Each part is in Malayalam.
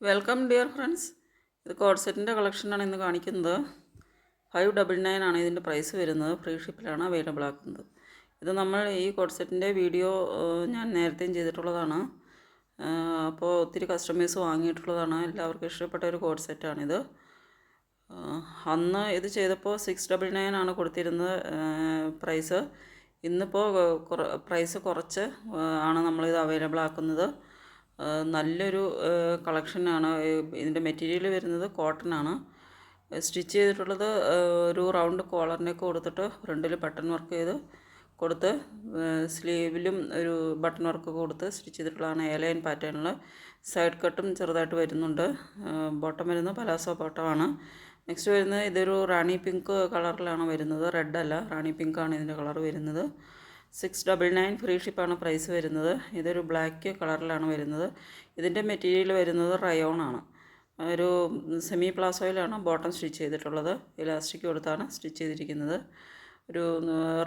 വെൽക്കം ഡിയർ ഫ്രണ്ട്സ് ഇത് കോഡ്സെറ്റിന്റെ കളക്ഷനാണ് ഇന്ന് കാണിക്കുന്നത്. ഫൈവ് ഡബിൾ നയൻ ആണ് ഇതിന്റെ പ്രൈസ് വരുന്നത്. ഫ്രീ ഷിപ്പിലാണ് അവൈലബിൾ ആക്കുന്നത്. ഇത് നമ്മൾ ഈ കോഡ്സെറ്റിന്റെ വീഡിയോ ഞാൻ നേരത്തെയും ചെയ്തിട്ടുള്ളതാണ്. അപ്പോൾ ഒത്തിരി കസ്റ്റമേഴ്സ് വാങ്ങിയിട്ടുള്ളതാണ്. എല്ലാവർക്കും ഇഷ്ടപ്പെട്ട ഒരു കോഡ് സെറ്റാണിത് ഏഹ്, അന്ന് ഇത് ചെയ്തപ്പോൾ സിക്സ് ഡബിൾ നയൻ ആണ് കൊടുത്തിരുന്നത് പ്രൈസ് ഇന്നിപ്പോൾ പ്രൈസ് കുറച്ച് ആണ് നമ്മളിത് അവൈലബിൾ ആക്കുന്നത്. നല്ലൊരു കളക്ഷനാണ്. ഇതിന്റെ മെറ്റീരിയൽ വരുന്നത് കോട്ടൺ ആണ് സ്റ്റിച്ച് ചെയ്തിട്ടുള്ളത് ഒരു റൗണ്ട് കോളറിനൊക്കെ കൊടുത്തിട്ട് ഫ്രണ്ടിൽ ബട്ടൺ വർക്ക് ചെയ്ത് കൊടുത്ത് സ്ലീവിലും ഒരു ബട്ടൺ വർക്ക് കൊടുത്ത് സ്റ്റിച്ച് ചെയ്തിട്ടുള്ളതാണ് എ പാറ്റേണിൽ സൈഡ് കട്ടും ചെറുതായിട്ട് വരുന്നുണ്ട്. ബോട്ടം വരുന്നത് പലാസോ ബോട്ടമാണ്. നെക്സ്റ്റ് വരുന്നത് ഇതൊരു റാണി പിങ്ക് കളറിലാണ് വരുന്നത്. റെഡ് അല്ല റാണി പിങ്ക് ആണ് ഇതിന്റെ കളർ വരുന്നത്. സിക്സ് ഡബിൾ നയൻ ഫ്രീ ഷിപ്പാണ് പ്രൈസ് വരുന്നത്. ഇതൊരു ബ്ലാക്ക് കളറിലാണ് വരുന്നത്. ഇതിന്റെ മെറ്റീരിയൽ വരുന്നത് റയോൺ ആണ്. ഒരു സെമി പ്ലാസോയിലാണ് ബോട്ടം സ്റ്റിച്ച് ചെയ്തിട്ടുള്ളത്. ഇലാസ്റ്റിക് കൊടുത്താണ് സ്റ്റിച്ച് ചെയ്തിരിക്കുന്നത്. ഒരു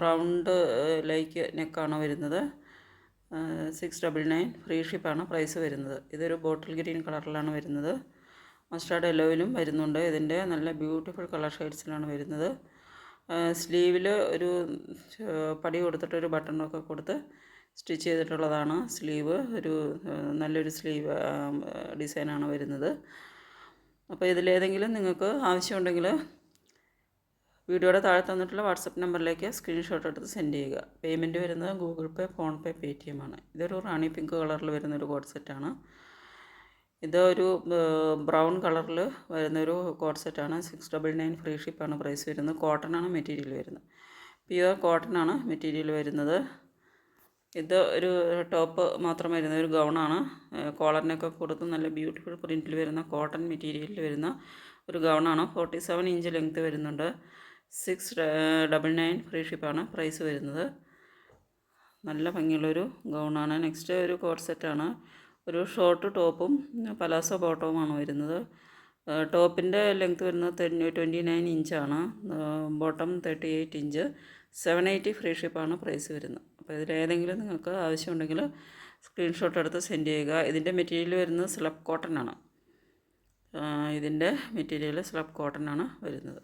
റൗണ്ട് ലൈക്ക് നെക്കാണ് വരുന്നത്. സിക്സ് ഡബിൾ നയൻ ഫ്രീ ഷിപ്പാണ് പ്രൈസ് വരുന്നത്. ഇതൊരു ബോട്ടിൽ ഗ്രീൻ കളറിലാണ് വരുന്നത്. മസ്റ്റാർഡ് യെല്ലോയിലും വരുന്നുണ്ട്. ഇതിന്റെ നല്ല ബ്യൂട്ടിഫുൾ കളർ ഷെയ്ഡ്സിലാണ് വരുന്നത്. സ്ലീവിൽ ഒരു പടി കൊടുത്തിട്ട് ഒരു ബട്ടൺ ഒക്കെ കൊടുത്ത് സ്റ്റിച്ച് ചെയ്തിട്ടുള്ളതാണ് സ്ലീവ്. ഒരു നല്ലൊരു സ്ലീവ് ഡിസൈനാണ് വരുന്നത്. അപ്പോൾ ഇതിലേതെങ്കിലും നിങ്ങൾക്ക് ആവശ്യമുണ്ടെങ്കിൽ വീഡിയോയുടെ താഴെ തന്നിട്ടുള്ള വാട്സപ്പ് നമ്പറിലേക്ക് സ്ക്രീൻഷോട്ട് എടുത്ത് സെൻഡ് ചെയ്യുക. പേയ്മെന്റ് വരുന്നത് Google Pay PhonePe Paytm ആണ്. ഇതൊരു റാണി പിങ്ക് കളറിൽ വരുന്നൊരു കോഡ് സെറ്റാണ്. ഇതൊരു ബ്രൗൺ കളറിൽ വരുന്നൊരു കോഡ് സെറ്റാണ് സിക്സ് ഡബിൾ നയൻ ഫ്രീ ഷിപ്പാണ് പ്രൈസ് വരുന്നത്. കോട്ടൺ ആണ് മെറ്റീരിയൽ വരുന്നത്. പ്യുവർ കോട്ടൺ ആണ് മെറ്റീരിയൽ വരുന്നത്. ഇത് ഒരു ടോപ്പ് മാത്രം വരുന്ന ഒരു ഗൗണാണ്. കോളറിനൊക്കെ കൊടുത്ത് നല്ല ബ്യൂട്ടിഫുൾ പ്രിന്റിൽ വരുന്ന കോട്ടൺ മെറ്റീരിയലിൽ വരുന്ന ഒരു ഗൗണാണ്. ഫോർട്ടി സെവൻ ഇഞ്ച് ലെങ്ത്ത് വരുന്നുണ്ട്. സിക്സ് ഡബിൾ നയൻ ഫ്രീ ഷിപ്പാണ് പ്രൈസ് വരുന്നത്. നല്ല ഭംഗിയുള്ളൊരു ഗൗണാണ്. നെക്സ്റ്റ് ഒരു കോഡ് സെറ്റാണ് ഒരു ഷോർട്ട് ടോപ്പും പലാസോ ബോട്ടവുമാണ് വരുന്നത്. ടോപ്പിന്റെ ലെങ്ത് വരുന്നത് ട്വന്റി നയൻ ഇഞ്ചാണ്. Bottom thirty eight inch. Seven eighty free ഷിപ്പാണ് price വരുന്നത്. അപ്പോൾ ഇതിലേതെങ്കിലും നിങ്ങൾക്ക് ആവശ്യമുണ്ടെങ്കിൽ സ്ക്രീൻഷോട്ട് എടുത്ത് സെൻഡ് ചെയ്യുക. ഇതിന്റെ മെറ്റീരിയൽ വരുന്നത് സ്ലബ് കോട്ടൺ ആണ് ഇതിന്റെ മെറ്റീരിയൽ സ്ലബ് കോട്ടൺ ആണ് വരുന്നത്.